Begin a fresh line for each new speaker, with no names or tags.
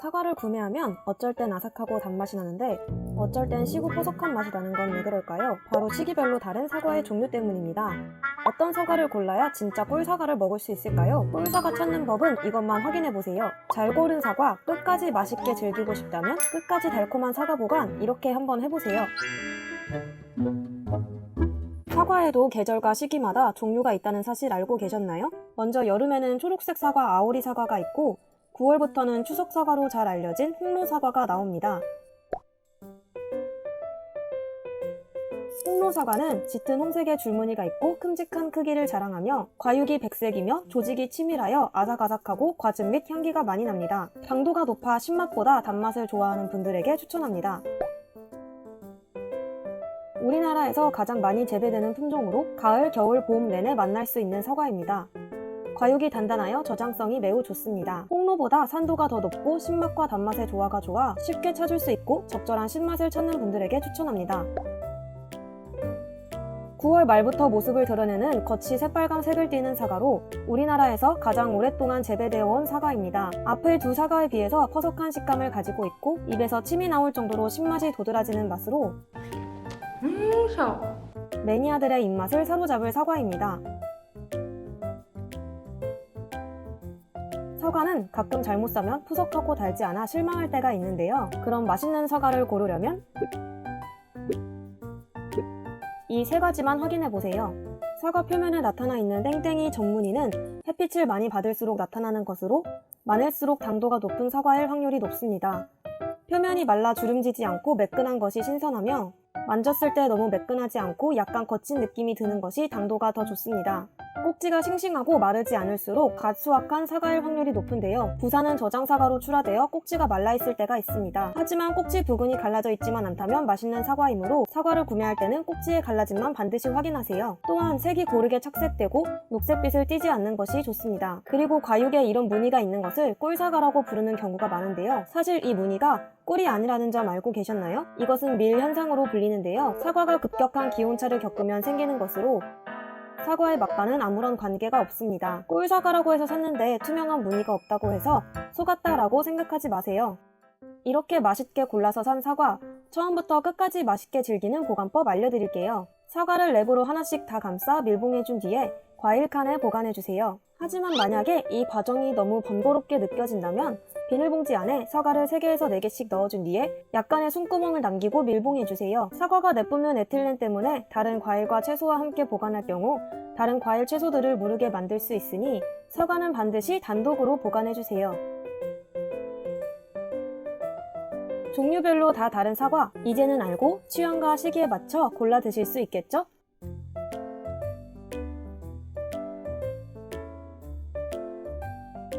사과를 구매하면 어쩔 땐 아삭하고 단맛이 나는데 어쩔 땐 시고 포석한 맛이 나는 건 왜 그럴까요? 바로 시기별로 다른 사과의 종류 때문입니다. 어떤 사과를 골라야 진짜 꿀사과를 먹을 수 있을까요? 꿀사과 찾는 법은 이것만 확인해 보세요. 잘 고른 사과 끝까지 맛있게 즐기고 싶다면 끝까지 달콤한 사과 보관 이렇게 한번 해보세요. 사과에도 계절과 시기마다 종류가 있다는 사실 알고 계셨나요? 먼저 여름에는 초록색 사과 아오리 사과가 있고 9월부터는 추석 사과로 잘 알려진 홍로 사과가 나옵니다. 홍로 사과는 짙은 홍색의 줄무늬가 있고 큼직한 크기를 자랑하며 과육이 백색이며 조직이 치밀하여 아삭아삭하고 과즙 및 향기가 많이 납니다. 당도가 높아 신맛보다 단맛을 좋아하는 분들에게 추천합니다. 우리나라에서 가장 많이 재배되는 품종으로 가을, 겨울, 봄 내내 만날 수 있는 사과입니다. 과육이 단단하여 저장성이 매우 좋습니다. 홍로보다 산도가 더 높고 신맛과 단맛의 조화가 좋아 쉽게 찾을 수 있고 적절한 신맛을 찾는 분들에게 추천합니다. 9월 말부터 모습을 드러내는 겉이 새빨간 색을 띠는 사과로 우리나라에서 가장 오랫동안 재배되어 온 사과입니다. 앞의 두 사과에 비해서 퍼석한 식감을 가지고 있고 입에서 침이 나올 정도로 신맛이 도드라지는 맛으로
음, 셔.
매니아들의 입맛을 사로잡을 사과입니다. 사과는 가끔 잘못 사면 푸석하고 달지 않아 실망할 때가 있는데요. 그럼 맛있는 사과를 고르려면 이 세 가지만 확인해 보세요. 사과 표면에 나타나 있는 땡땡이 전무늬는 햇빛을 많이 받을수록 나타나는 것으로 많을수록 당도가 높은 사과일 확률이 높습니다. 표면이 말라 주름지지 않고 매끈한 것이 신선하며 만졌을 때 너무 매끈하지 않고 약간 거친 느낌이 드는 것이 당도가 더 좋습니다. 꼭지가 싱싱하고 마르지 않을수록 갓 수확한 사과일 확률이 높은데요. 부산은 저장 사과로 출하되어 꼭지가 말라 있을 때가 있습니다. 하지만 꼭지 부분이 갈라져 있지만 않다면 맛있는 사과이므로 사과를 구매할 때는 꼭지의 갈라짐만 반드시 확인하세요. 또한 색이 고르게 착색되고 녹색빛을 띠지 않는 것이 좋습니다. 그리고 과육에 이런 무늬가 있는 것을 꿀사과라고 부르는 경우가 많은데요. 사실 이 무늬가 꿀이 아니라는 점 알고 계셨나요? 이것은 밀 현상으로 불리 는데요. 사과가 급격한 기온차를 겪으면 생기는 것으로 사과의 맛과는 아무런 관계가 없습니다. 꿀사과라고 해서 샀는데 투명한 무늬가 없다고 해서 속았다라고 생각하지 마세요. 이렇게 맛있게 골라서 산 사과, 처음부터 끝까지 맛있게 즐기는 보관법 알려드릴게요. 사과를 랩으로 하나씩 다 감싸 밀봉해준 뒤에 과일 칸에 보관해주세요. 하지만 만약에 이 과정이 너무 번거롭게 느껴진다면 비닐봉지 안에 사과를 3개에서 4개씩 넣어준 뒤에 약간의 숨구멍을 남기고 밀봉해주세요. 사과가 내뿜는 에틸렌 때문에 다른 과일과 채소와 함께 보관할 경우 다른 과일 채소들을 무르게 만들 수 있으니 사과는 반드시 단독으로 보관해주세요. 종류별로 다 다른 사과, 이제는 알고 취향과 시기에 맞춰 골라 드실 수 있겠죠?